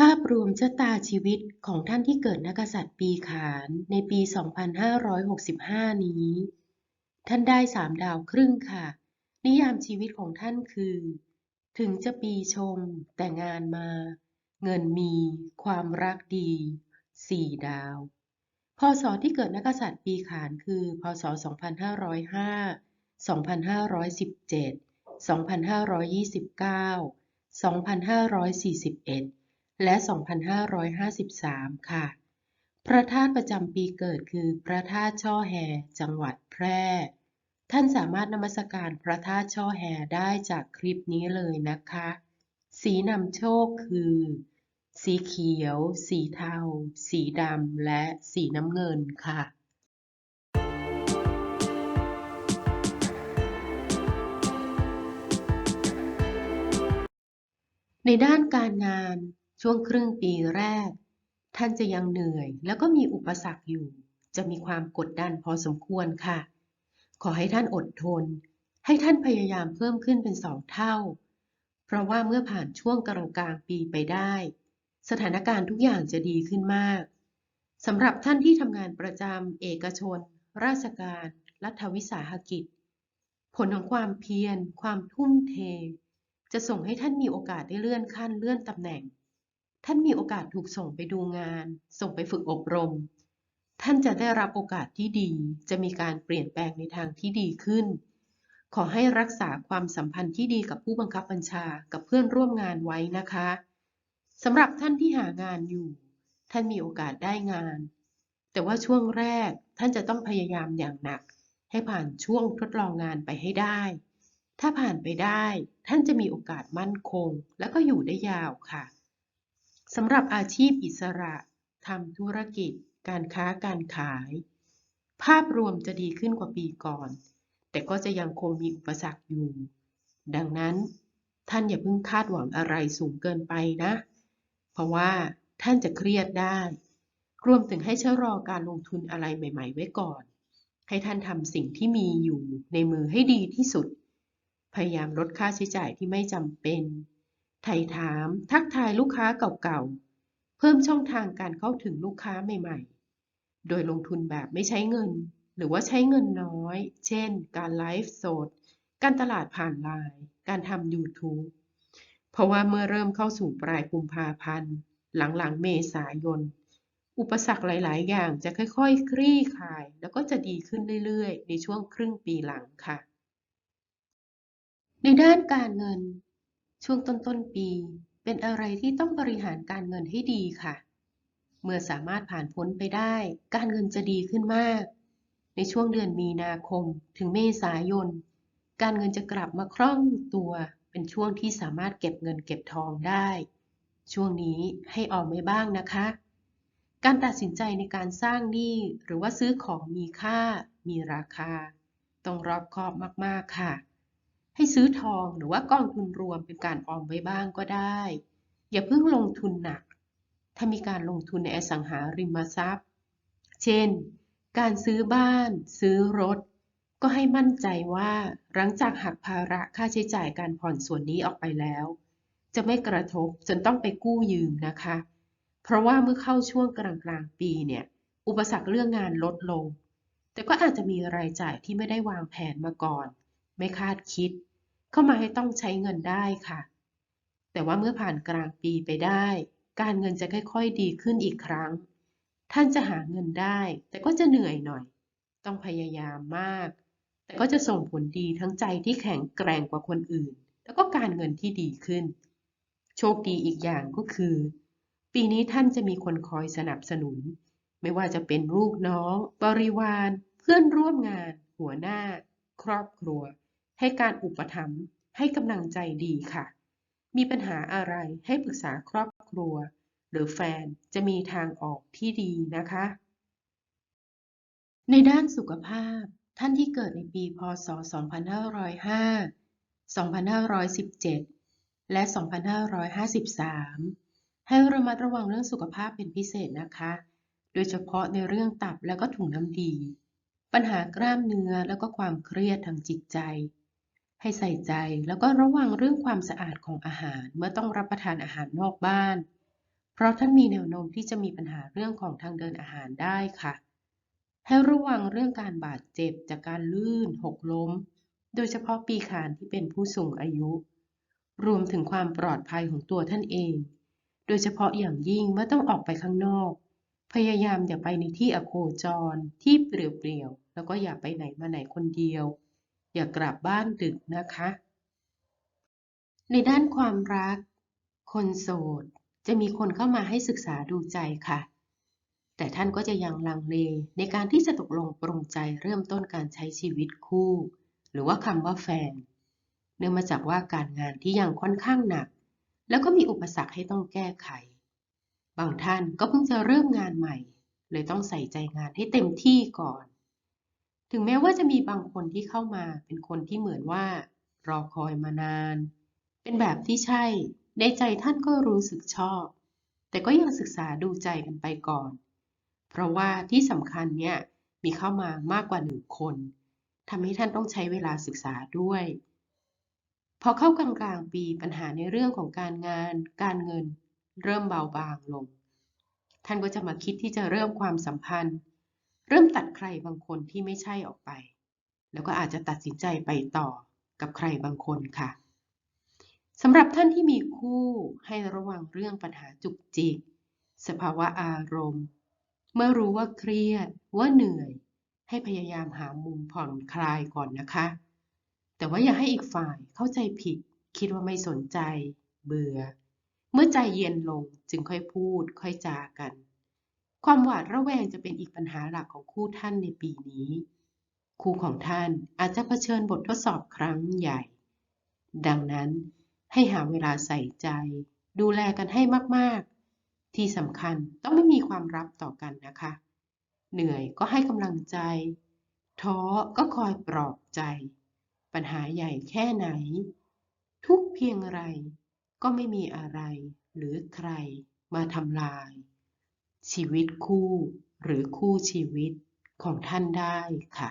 ภาพรวมชะตาชีวิตของท่านที่เกิดนักษัตริย์ปีขานในปี 2565 นี้ ท่านได้สามดาวครึ่งค่ะ นิยามชีวิตของท่านคือ ถึงจะปีชง แต่งานมา เงินมี ความรักดีสี่ดาว พศที่เกิดนักกษัตริย์ปีขานคือ พศ 2505 2517 2529 2541 และ 2553 ค่ะ พระธาตุประจำปีเกิดคือพระธาตุช่อแฮ จังหวัดแพร่ ท่านสามารถนมัสการพระธาตุช่อแฮได้จากคลิปนี้เลยนะคะ สีนำโชคคือ สีเขียว สีเทา สีดำ และสีน้ำเงินค่ะในด้านการงาน ช่วงครึ่งปีแรก ท่านจะยังเหนื่อย แล้วก็มีอุปสรรคอยู่ จะมีความกดดันพอสมควรค่ะ ขอให้ท่านอดทน ให้ท่านพยายามเพิ่มขึ้นเป็นสองเท่า เพราะว่าเมื่อผ่านช่วงกลางกลางปีไปได้ สถานการณ์ทุกอย่างจะดีขึ้นมากสำหรับท่านที่ทำงานประจำเอกชน ราชการ รัฐวิสาหกิจ ผลของความเพียร ความทุ่มเท จะส่งให้ท่านมีโอกาสได้เลื่อนขั้นเลื่อนตำแหน่ง ท่านมีโอกาสถูกส่งไปดูงาน ส่งไปฝึกอบรม ท่านจะได้รับโอกาสที่ดี จะมีการเปลี่ยนแปลงในทางที่ดีขึ้น ขอให้รักษาความสัมพันธ์ที่ดีกับผู้บังคับบัญชา กับเพื่อนร่วมงานไว้นะคะ สำหรับท่านที่หางานอยู่ ท่านมีโอกาสได้งาน แต่ว่าช่วงแรกท่านจะต้องพยายามอย่างหนัก ให้ผ่านช่วงทดลองงานไปให้ได้ ถ้าผ่านไปได้ ท่านจะมีโอกาสมั่นคง และก็อยู่ได้ยาวค่ะ สำหรับอาชีพอิสระทำธุรกิจ การค้าการขาย ภาพรวมจะดีขึ้นกว่าปีก่อน แต่ก็จะยังคงมีอุปสรรคอยู่ ดังนั้น ท่านอย่าเพิ่งคาดหวังอะไรสูงเกินไปนะ เพราะว่าท่านจะเครียดได้ รวมถึงให้ชะลอการลงทุนอะไรใหม่ ๆ ไว้ก่อน ให้ท่านทำสิ่งที่มีอยู่ในมือให้ดีที่สุด พยายามลดค่าใช้จ่ายที่ไม่จำเป็น ไถ่ถาม ทักทายลูกค้าเก่าๆ เพิ่มช่องทางการเข้าถึงลูกค้าใหม่ๆ โดยลงทุนแบบไม่ใช้เงิน หรือว่าใช้เงินน้อย เช่น การไลฟ์สด การตลาดผ่านไลน์ การทำ YouTube เพราะว่าเมื่อเริ่มเข้าสู่ปลายกุมภาพันธ์ หลังๆ เมษายน อุปสรรคหลาย ๆ อย่างจะค่อยๆ คลี่คลาย แล้วก็จะดีขึ้นเรื่อยๆ ในช่วงครึ่งปีหลังค่ะ ในด้านการเงิน ช่วงต้นๆปี เป็นอะไรที่ต้องบริหารการเงินให้ดีค่ะ เมื่อสามารถผ่านพ้นไปได้ การเงินจะดีขึ้นมาก ในช่วงเดือนมีนาคม ถึงเมษายน การเงินจะกลับมาคล่องตัว เป็นช่วงที่สามารถเก็บเงินเก็บทองได้ ช่วงนี้ให้ออมไว้บ้างนะคะ การตัดสินใจในการสร้างหนี้หรือว่าซื้อของมีค่า มีราคา ต้องรอบคอบมากๆค่ะ ให้ซื้อทองหรือว่ากองทุนรวมเป็นการออมไว้บ้างก็ได้ อย่าเพิ่งลงทุนหนัก ถ้ามีการลงทุนในอสังหาริมทรัพย์ เช่น การซื้อบ้าน ซื้อรถ ก็ให้มั่นใจว่าหลังจากหักภาระค่าใช้จ่ายการผ่อนส่วนนี้ออกไปแล้ว จะไม่กระทบจนต้องไปกู้ยืมนะคะ เพราะว่าเมื่อเข้าช่วงกลางกลางๆปีเนี่ย อุปสรรคเรื่องงานลดลง แต่ก็อาจจะมีรายจ่ายที่ไม่ได้วางแผนมาก่อน ไม่คาดคิด เข้ามาให้ต้องใช้เงินได้ค่ะ แต่ว่าเมื่อผ่านกลางปีไปได้ การเงินจะค่อยๆดีขึ้นอีกครั้ง ท่านจะหาเงินได้ แต่ก็จะเหนื่อยหน่อย ต้องพยายามมาก แต่ก็จะส่งผลดีทั้งใจที่แข็งแกร่งกว่าคนอื่น แล้วก็การเงินที่ดีขึ้น โชคดีอีกอย่างก็คือ ปีนี้ท่านจะมีคนคอยสนับสนุน ไม่ว่าจะเป็นลูกน้อง บริวาร เพื่อนร่วมงาน หัวหน้า ครอบครัว ให้การอุปถัมภ์ให้กำลังใจดีค่ะ มีปัญหาอะไรให้ปรึกษาครอบครัว หรือแฟนจะมีทางออกที่ดีนะคะ ในด้านสุขภาพ ท่านที่เกิดในปี พ.ศ.2505 2517 และ 2553 ให้ระมัดระวังเรื่องสุขภาพเป็นพิเศษนะคะ โดยเฉพาะในเรื่องตับและก็ถุงน้ำดี ปัญหากล้ามเนื้อแล้วก็ความเครียดทางจิตใจ ให้ใส่ใจแล้วก็ระวังเรื่องความสะอาดของอาหารเมื่อต้องรับประทานอาหารนอกบ้าน เพราะท่านมีแนวโน้มที่จะมีปัญหาเรื่องของทางเดินอาหารได้ค่ะ ให้ระวังเรื่องการบาดเจ็บจากการลื่น หกล้ม โดยเฉพาะปีขานที่เป็นผู้สูงอายุ รวมถึงความปลอดภัยของตัวท่านเอง โดยเฉพาะอย่างยิ่งเมื่อต้องออกไปข้างนอก พยายามอย่าไปในที่อโคจร ที่เปลี่ยวๆแล้วก็อย่าไปไหนมาไหนคนเดียว อย่ากลับบ้านดึกนะคะ ในด้านความรัก คนโสดจะมีคนเข้ามาให้ศึกษาดูใจค่ะ แต่ท่านก็จะยังลังเลในการที่จะตกลงปรงใจเริ่มต้นการใช้ชีวิตคู่ หรือว่าคำว่าแฟน เนื่องมาจากว่าการงานที่ยังค่อนข้างหนัก แล้วก็มีอุปสรรคให้ต้องแก้ไข บางท่านก็เพิ่งจะเริ่มงานใหม่ เลยต้องใส่ใจงานให้เต็มที่ก่อน ถึงแม้ว่าจะมีบางคนที่เข้ามาเป็นคนที่เหมือนว่า รอคอยมานาน เป็นแบบที่ใช่ ในใจท่านก็รู้สึกชอบ แต่ก็ยังศึกษาดูใจกันไปก่อน เพราะว่าที่สำคัญเนี่ยมีเข้ามามากกว่าหนึ่งคนทำให้ท่านต้องใช้เวลาศึกษาด้วย พอเข้ากลางกลางปีปัญหาในเรื่องของการงาน การเงิน เริ่มเบาบางลง ท่านก็จะมาคิดที่จะเริ่มความสัมพันธ์ เริ่มตัดใครบางคนที่ไม่ใช่ออกไป แล้วก็อาจจะตัดสินใจไปต่อกับใครบางคนค่ะสำหรับท่านที่มีคู่ให้ระวังเรื่องปัญหาจุกจิก สภาวะอารมณ์ เมื่อรู้ว่าเครียดว่าเหนื่อย ให้พยายามหามุมผ่อนคลายก่อนนะคะ แต่ว่าอย่าให้อีกฝ่ายเข้าใจผิด คิดว่าไม่สนใจ เบื่อ เมื่อใจเย็นลงจึงค่อยพูดค่อยจากัน ความหวาดระแวงจะเป็นอีกปัญหาหลักของคู่ท่านในปีนี้ คู่ของท่านอาจจะเผชิญบททดสอบครั้งใหญ่ ดังนั้นให้หาเวลาใส่ใจ ดูแลกันให้มากๆ ที่สำคัญต้องไม่มีความรับต่อกันนะคะ เหนื่อยก็ให้กำลังใจ ท้อก็คอยปลอบใจ ปัญหาใหญ่แค่ไหน ทุกเพียงไรก็ไม่มีอะไรหรือใครมาทำลาย ชีวิตคู่ หรือคู่ชีวิตของท่านได้ค่ะ